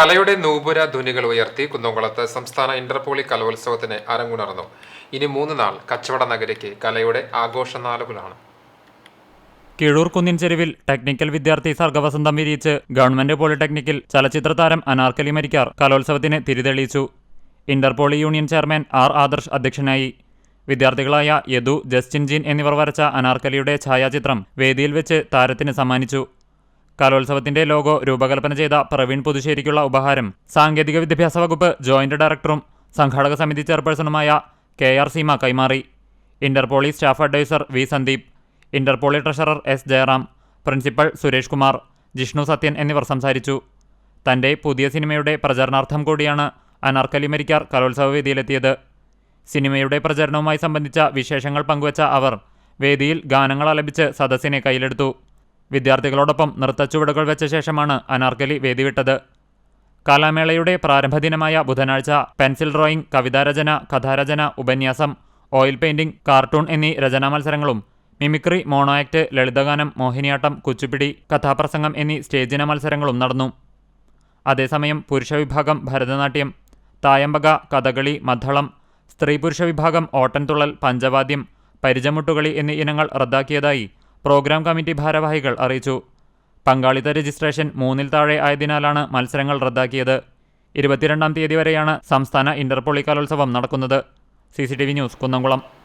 കലയുടെ നൂപുര ധ്വനികൾ ഉയർത്തി കുന്നംകുളത്ത് സംസ്ഥാന ഇന്റർപോളി കലോത്സവത്തിന് അരങ്ങുണർന്നു. ഇനി മൂന്ന് നാൾ കച്ചവട നഗരിക്ക് കലയുടെ ആഘോഷനാളുകളാണ് കിഴൂർ കുന്നിൻ ചെരുവിൽ ടെക്നിക്കൽ വിദ്യാർത്ഥി സർഗവസന്തം വിരിയിച്ച് ഗവൺമെന്റ് പോളിടെക്നിക്കിൽ ചലച്ചിത്ര താരം അനാർക്കലി മരിക്കാർ കലോത്സവത്തിന് തിരിതെളിയിച്ചു. Interpoly union chairman R Adarsh അധ്യക്ഷനായി. വിദ്യാർത്ഥികളായ യദു ജസ്റ്റിൻ ജീൻ എന്നിവർ വരച്ച അനാർക്കലിയുടെ ഛായാചിത്രം വേദിയിൽ വെച്ച് താരത്തിന് സമ്മാനിച്ചു. കലോത്സവത്തിന്റെ ലോഗോ രൂപകൽപ്പന ചെയ്ത പ്രവീൺ പുതുശ്ശേരിക്കുള്ള ഉപഹാരം. സാങ്കേതിക വിദ്യാഭ്യാസ വകുപ്പ് ജോയിന്റ് ഡയറക്ടറും സംഘാടക സമിതി ചെയർപേഴ്സണുമായ കെ ആർ സീമ കൈമാറി. Interpoly staff advisor V Sandeep. Interpoly treasurer S Jayaram. Principal Suresh Kumar. Jishnu Sathyan എന്നിവർ സംസാരിച്ചു. തന്റെ പുതിയ സിനിമയുടെ പ്രചരണാർത്ഥം കൂടിയാണ് അനാർക്കലി മരിക്കാർ കലോത്സവ വേദിയിലെത്തിയത് സിനിമയുടെ പ്രചരണവുമായി സംബന്ധിച്ച വിശേഷങ്ങൾ പങ്കുവച്ച അവർ വേദിയിൽ ഗാനങ്ങൾ ആലപിച്ച് സദസ്സിനെ കയ്യിലെടുത്തു. വിദ്യാർത്ഥികളോടൊപ്പം നൃത്തച്ചുവടുകൾ വെച്ച ശേഷമാണ് അനാർക്കലി വേദിവിട്ടത്. കലാമേളയുടെ പ്രാരംഭ ദിനമായ ബുധനാഴ്ച പെൻസിൽ ഡ്രോയിങ് കവിതാരചന കഥാരചന ഉപന്യാസം ഓയിൽ പെയിന്റിംഗ് കാർട്ടൂൺ എന്നീ രചനാ മത്സരങ്ങളും മിമിക്രി മോണോ ആക്ട് ലളിതഗാനം മോഹിനിയാട്ടം കുച്ചുപിടി കഥാപ്രസംഗം എന്നീ സ്റ്റേജിന മത്സരങ്ങളും നടന്നു. അതേസമയം പുരുഷ വിഭാഗം ഭരതനാട്യം തായമ്പക കഥകളി മദ്ദളം സ്ത്രീ പുരുഷ വിഭാഗം ഓട്ടൻതുള്ളൽ പഞ്ചവാദ്യം പരിചമുട്ടുകളി എന്നീ ഇനങ്ങൾ റദ്ദാക്കിയതായി പ്രോഗ്രാം കമ്മിറ്റി ഭാരവാഹികൾ അറിയിച്ചു. പങ്കാളിത്ത രജിസ്ട്രേഷൻ മൂന്നിൽ താഴെ ആയതിനാലാണ് മത്സരങ്ങൾ റദ്ദാക്കിയത്. ഇരുപത്തിരണ്ടാം തീയതി വരെയാണ് സംസ്ഥാന ഇന്റർപോളി കലോത്സവം നടക്കുന്നത്. C news Kunnamkulam.